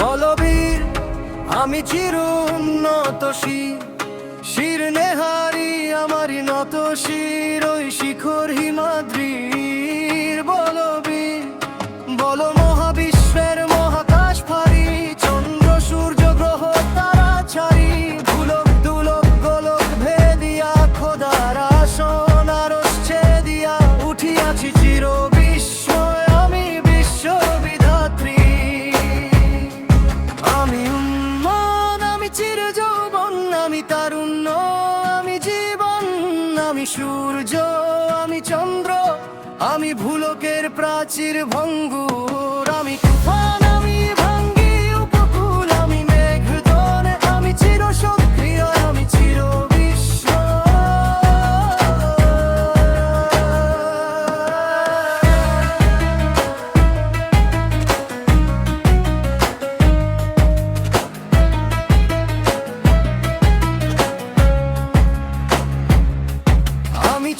বলবীর আমি চিরুন্নত শির শির নেহারি আমি সূর্য আমি চন্দ্র আমি ভুলকের প্রাচীর ভঙ্গুর।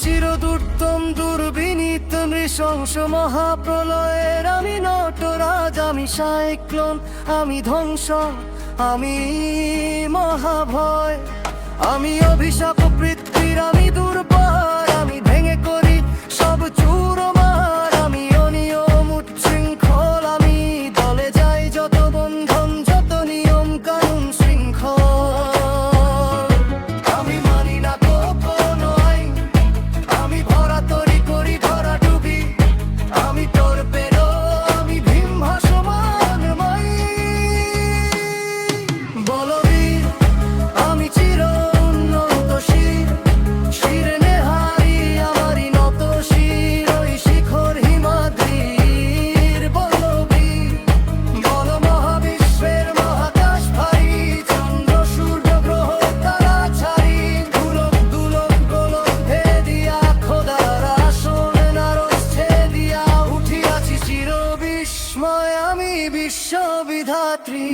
আমি চিরদুর্তম দুর্বিনীত নৃশংস মহাপ্রলয়ের আমি নটরাজ, আমি সাইক্লোন, আমি ধ্বংস, আমি মহাভয়, আমি অভিশাপ বিস্ময় আমি বিশ্ববিধাত্রী